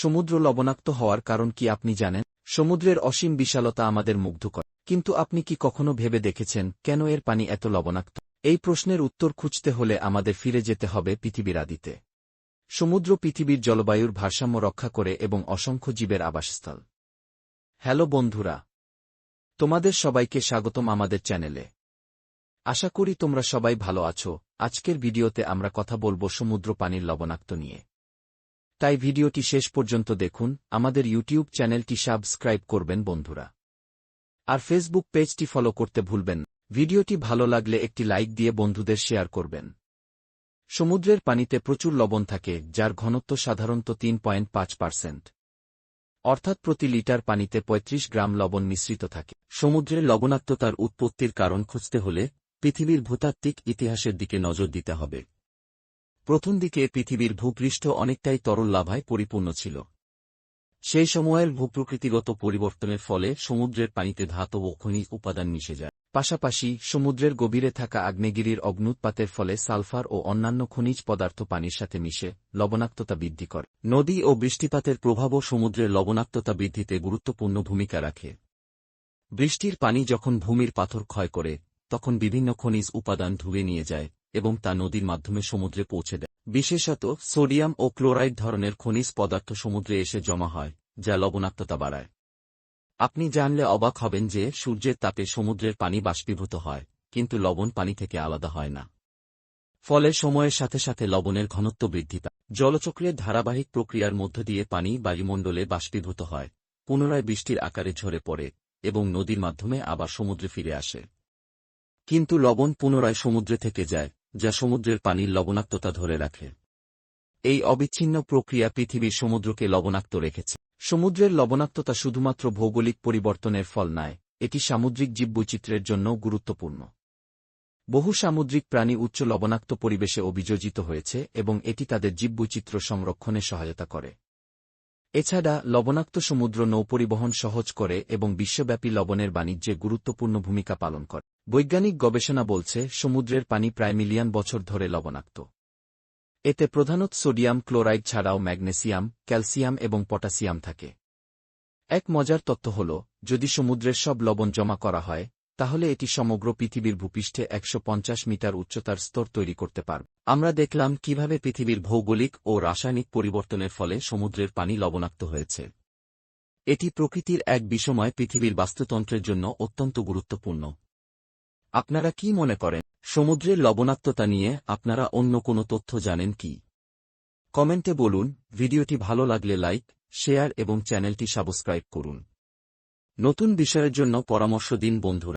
সমুদ্র লবণাক্ত হওয়ার কারণ কি আপনি জানেন? সমুদ্রের অসীম বিশালতা আমাদের মুগ্ধ করে। কিন্তু আপনি কি কখনো ভেবে দেখেছেন কেন এর পানি এত লবণাক্ত? এই প্রশ্নের উত্তর খুঁজতে হলে আমাদের ফিরে যেতে হবে পৃথিবীর আদিতে। সমুদ্র পৃথিবীর জলবায়ুর ভারসাম্য রক্ষা করে এবং অসংখ্য জীবের আবাসস্থল। হ্যালো বন্ধুরা, তোমাদের সবাইকে স্বাগতম আমাদের চ্যানেলে। আশা করি তোমরা সবাই ভালো আছো। আজকের ভিডিওতে আমরা কথা বলব সমুদ্র পানির লবণাক্ত নিয়ে। তাই ভিডিওটি শেষ পর্যন্ত দেখুন, আমাদের ইউটিউব চ্যানেলটি সাবস্ক্রাইব করবেন বন্ধুরা। আর ফেসবুক পেজটি ফলো করতে ভুলবেন ভিডিওটি ভালো লাগলে একটি লাইক দিয়ে বন্ধুদের শেয়ার করবেন। সমুদ্রের পানিতে প্রচুর লবণ থাকে, যার ঘনত্ব সাধারণত তিন পয়েন্ট পাঁচ পার্সেন্ট। অর্থাৎ প্রতি লিটার পানিতে ৩৫ গ্রাম লবণ মিশ্রিত থাকে। সমুদ্রের লবণাক্ততার উৎপত্তির কারণ খুঁজতে হলে পৃথিবীর ভূতাত্ত্বিক ইতিহাসের দিকে নজর দিতে হবে। প্রথম দিকে পৃথিবীর ভূপৃষ্ঠ অনেকটাই তরল লাভায় পরিপূর্ণ ছিল। সেই সময়ের ভূপ্রকৃতিগত পরিবর্তনের ফলে সমুদ্রের পানিতে ধাতব ও খনিজ উপাদান মিশে যায়। পাশাপাশি সমুদ্রের গভীরে থাকা আগ্নেয়গিরির অগ্নুৎপাতের ফলে সালফার ও অন্যান্য খনিজ পদার্থ পানির সাথে মিশে লবণাক্ততা বৃদ্ধি করে। নদী ও বৃষ্টিপাতের প্রভাবও সমুদ্রের লবণাক্ততা বৃদ্ধিতে গুরুত্বপূর্ণ ভূমিকা রাখে। বৃষ্টির পানি যখন ভূমির পাথর ক্ষয় করে, তখন বিভিন্ন খনিজ উপাদান ধুয়ে নিয়ে যায়। এবং তা নদীর মাধ্যমে সমুদ্রে পৌঁছে দেয়। বিশেষত সোডিয়াম ও ক্লোরাইড ধরনের খনিজ পদার্থ সমুদ্রে এসে জমা হয়, যা লবণাক্ততা বাড়ায়। আপনি জানলে অবাক হবেন যে সূর্যের তাপে সমুদ্রের পানি বাষ্পীভূত হয়, কিন্তু লবণ পানি থেকে আলাদা হয় না। ফলে সময়ের সাথে সাথে লবণের ঘনত্ব বৃদ্ধি পায়। জলচক্রের ধারাবাহিক প্রক্রিয়ার মধ্য দিয়ে পানি বায়ুমণ্ডলে বাষ্পীভূত হয়, পুনরায় বৃষ্টির আকারে ঝরে পড়ে, এবং নদীর মাধ্যমে আবার সমুদ্রে ফিরে আসে। কিন্তু লবণ পুনরায় সমুদ্রে থেকে যায় যা সমুদ্রের পানির লবণাক্ততা ধরে রাখে। এই অবিচ্ছিন্ন প্রক্রিয়া পৃথিবীর সমুদ্রকে লবণাক্ত রেখেছে। সমুদ্রের লবণাক্ততা শুধুমাত্র ভৌগোলিক পরিবর্তনের ফল নয়, এটি সামুদ্রিক জীববৈচিত্র্যের জন্য গুরুত্বপূর্ণ। বহু সামুদ্রিক প্রাণী উচ্চ লবণাক্ত পরিবেশে অভিযোজিত হয়েছে এবং এটি তাদের জীববৈচিত্র্য সংরক্ষণে সহায়তা করে। এছাড়া লবণাক্ত সমুদ্র নৌপরিবহন সহজ করে এবং বিশ্বব্যাপী লবণের বাণিজ্যে গুরুত্বপূর্ণ ভূমিকা পালন করে। বৈজ্ঞানিক গবেষণা বলছে, সমুদ্রের পানি প্রায় মিলিয়ন বছর ধরে লবণাক্ত। এতে প্রধানত সোডিয়াম ক্লোরাইড ছাড়াও ম্যাগনেসিয়াম, ক্যালসিয়াম এবং পটাসিয়াম থাকে। এক মজার তথ্য হল, যদি সমুদ্রের সব লবণ জমা করা হয় তাহলে এটি সমগ্র পৃথিবীর ভূপৃষ্ঠে একশো পঞ্চাশ মিটার উচ্চতার স্তর তৈরি করতে পারবে। আমরা দেখলাম কীভাবে পৃথিবীর ভৌগোলিক ও রাসায়নিক পরিবর্তনের ফলে সমুদ্রের পানি লবণাক্ত হয়েছে। এটি প্রকৃতির এক বিষময় পৃথিবীর বাস্তুতন্ত্রের জন্য অত্যন্ত গুরুত্বপূর্ণ। আপনারা কি মনে করেন, সমুদ্রের লবণাক্ততা নিয়ে আপনারা অন্য কোনো তথ্য জানেন কি? কমেন্টে বলুন, ভিডিওটি ভালো লাগলে লাইক, শেয়ার এবং চ্যানেলটি সাবস্ক্রাইব করুন। নতুন বিষয়ের জন্য পরামর্শ দিন বন্ধুরা।